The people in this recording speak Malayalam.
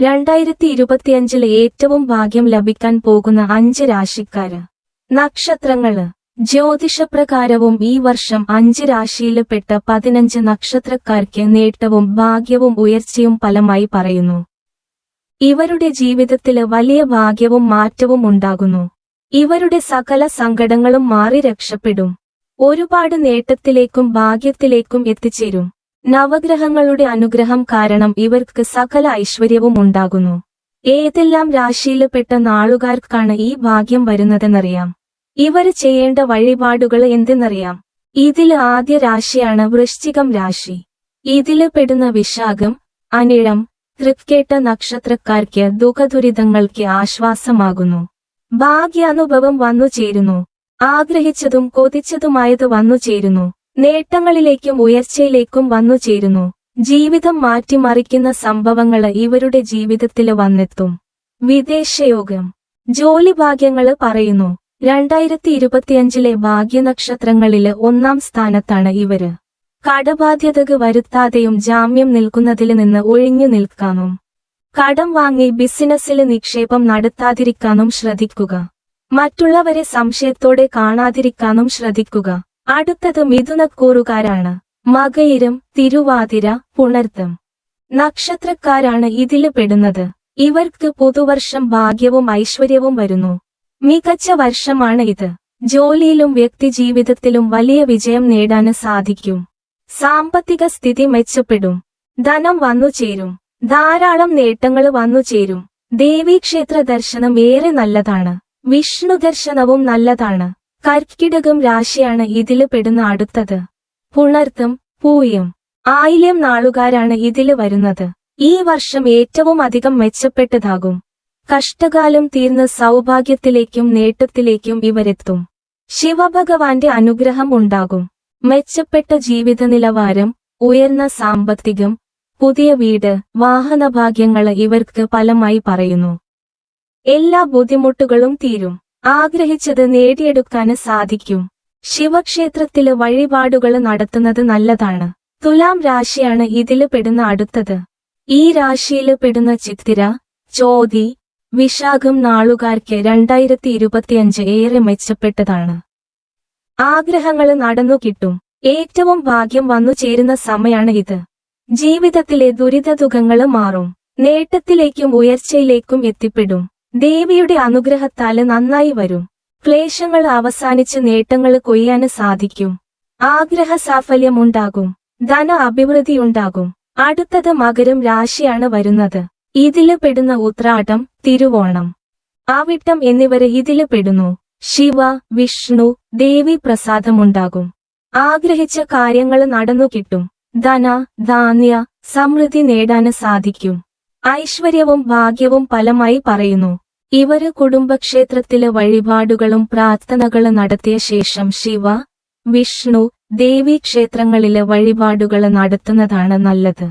രണ്ടായിരത്തി ഇരുപത്തിയഞ്ചിൽ ഏറ്റവും ഭാഗ്യം ലഭിക്കാൻ പോകുന്ന അഞ്ച് രാശിക്കാര്. നക്ഷത്രങ്ങൾ. ജ്യോതിഷപ്രകാരവും ഈ വർഷം അഞ്ച് രാശിയിൽപ്പെട്ട പതിനഞ്ച് നക്ഷത്രക്കാർക്ക് നേട്ടവും ഭാഗ്യവും ഉയർച്ചയും ഫലമായി പറയുന്നു. ഇവരുടെ ജീവിതത്തിൽ വലിയ ഭാഗ്യവും മാറ്റവും ഉണ്ടാകുന്നു. ഇവരുടെ സകല സങ്കടങ്ങളും മാറി രക്ഷപ്പെടും. ഒരുപാട് നേട്ടത്തിലേക്കും ഭാഗ്യത്തിലേക്കും എത്തിച്ചേരും. നവഗ്രഹങ്ങളുടെ അനുഗ്രഹം കാരണം ഇവർക്ക് സകല ഐശ്വര്യവും ഉണ്ടാകുന്നു. ഏതെല്ലാം രാശിയിൽപ്പെട്ട നാളുകാർക്കാണ് ഈ ഭാഗ്യം വരുന്നതെന്നറിയാം. ഇവർ ചെയ്യേണ്ട വഴിപാടുകൾ എന്തെന്നറിയാം. ഇതിൽ ആദ്യ രാശിയാണ് വൃശ്ചികം രാശി. ഇതിൽ പെടുന്ന വിശാഖം അനിഴം തൃക്കേട്ട നക്ഷത്രക്കാർക്ക് ദുഃഖദുരിതങ്ങൾക്ക് ആശ്വാസമാകുന്നു. ഭാഗ്യാനുഭവം വന്നു ചേരുന്നു ആഗ്രഹിച്ചതും കൊതിച്ചതുമായത് വന്നു ചേരുന്നു നേട്ടങ്ങളിലേക്കും ഉയർച്ചയിലേക്കും വന്നു ചേരുന്നു. ജീവിതം മാറ്റിമറിക്കുന്ന സംഭവങ്ങൾ ഇവരുടെ ജീവിതത്തിൽ വന്നെത്തും. വിദേശയോഗം. ജോലി ഭാഗ്യങ്ങൾ പറയുന്നു. രണ്ടായിരത്തി ഇരുപത്തിയഞ്ചിലെ ഭാഗ്യനക്ഷത്രങ്ങളിൽ ഒന്നാം സ്ഥാനത്താണ് ഇവർ. കടബാധ്യതക്ക് വരുത്താതെയും ജാമ്യം നിൽക്കുന്നതിൽ നിന്ന് ഒഴിഞ്ഞു നിൽക്കാനും കടം വാങ്ങി ബിസിനസ്സിൽ നിക്ഷേപം നടത്താതിരിക്കാനും ശ്രദ്ധിക്കുക. മറ്റുള്ളവരെ സംശയത്തോടെ കാണാതിരിക്കാനും ശ്രദ്ധിക്കുക. അടുത്തത് മിഥുനക്കൂറുകാരാണ്. മകയിരം തിരുവാതിര പുണർത്തം നക്ഷത്രക്കാരാണ് ഇതിൽ പെടുന്നത്. ഇവർക്ക് പുതുവർഷം ഭാഗ്യവും ഐശ്വര്യവും വരുന്നു. മികച്ച വർഷമാണ് ഇത്. ജോലിയിലും വ്യക്തിജീവിതത്തിലും വലിയ വിജയം നേടാന് സാധിക്കും. സാമ്പത്തിക സ്ഥിതി മെച്ചപ്പെടും. ധനം വന്നു ചേരും. ധാരാളം നേട്ടങ്ങൾ വന്നു ചേരും. ദേവീക്ഷേത്ര ദർശനം ഏറെ നല്ലതാണ്. വിഷ്ണു ദർശനവും നല്ലതാണ്. കർക്കിടകം രാശിയാണ് ഇതിൽ പെടുന്ന അടുത്തത്. പുണർത്തും പൂയം. ആയില്യം നാളുകാരാണ് ഇതിൽ വരുന്നത്. ഈ വർഷം ഏറ്റവും അധികം മെച്ചപ്പെട്ടതാകും. കഷ്ടകാലം തീർന്ന് സൗഭാഗ്യത്തിലേക്കും നേട്ടത്തിലേക്കും ഇവരെത്തും. ശിവഭഗവാന്റെ അനുഗ്രഹം ഉണ്ടാകും. മെച്ചപ്പെട്ട ജീവിത നിലവാരം ഉയർന്ന സാമ്പത്തികം പുതിയ വീട് വാഹനഭാഗ്യങ്ങൾ ഇവർക്ക് ഫലമായി പറയുന്നു. എല്ലാ ബുദ്ധിമുട്ടുകളും തീരും. ആഗ്രഹിച്ചത് നേടിയെടുക്കാന് സാധിക്കും. ശിവക്ഷേത്രത്തിൽ വഴിപാടുകൾ നടത്തുന്നത് നല്ലതാണ്. തുലാം രാശിയാണ് ഇതിൽ പെടുന്ന അടുത്തത്. ഈ രാശിയിൽ പെടുന്ന ചിത്തിര ചോതി വിശാഖം നാളുകാർക്ക് രണ്ടായിരത്തി ഇരുപത്തിയഞ്ച് ഏറെ മെച്ചപ്പെട്ടതാണ്. ആഗ്രഹങ്ങൾ നടന്നു കിട്ടും. ഏറ്റവും ഭാഗ്യം വന്നു ചേരുന്ന സമയാണ് ഇത്. ജീവിതത്തിലെ ദുരിതദുഃഖങ്ങൾ മാറും. നേട്ടത്തിലേക്കും ഉയർച്ചയിലേക്കും എത്തിപ്പെടും. ദേവിയുടെ അനുഗ്രഹത്താൽ നന്നായി വരും. ക്ലേശങ്ങൾ അവസാനിച്ച് നേട്ടങ്ങൾ കൊയ്യാന് സാധിക്കും. ആഗ്രഹ സാഫല്യമുണ്ടാകും ധന അഭിവൃദ്ധിയുണ്ടാകും അടുത്തത് മകരം രാശിയാണ് വരുന്നത്. ഇതിൽ പെടുന്ന ഉത്രാടം തിരുവോണം. ആവിട്ടം എന്നിവരെ ഇതിൽ പെടുന്നു. ശിവ വിഷ്ണു ദേവി പ്രസാദമുണ്ടാകും. ആഗ്രഹിച്ച കാര്യങ്ങൾ നടന്നു കിട്ടും. ധന ധാന്യ സമൃദ്ധി നേടാന് സാധിക്കും. ഐശ്വര്യവും ഭാഗ്യവും ഫലമായി പറയുന്നു. ഇവർ കുടുംബക്ഷേത്രത്തിലെ വഴിപാടുകളും പ്രാർത്ഥനകളും നടത്തിയ ശേഷം ശിവ വിഷ്ണു ദേവി ക്ഷേത്രങ്ങളിലെ വഴിപാടുകൾ നടത്തുന്നതാണ് നല്ലത്.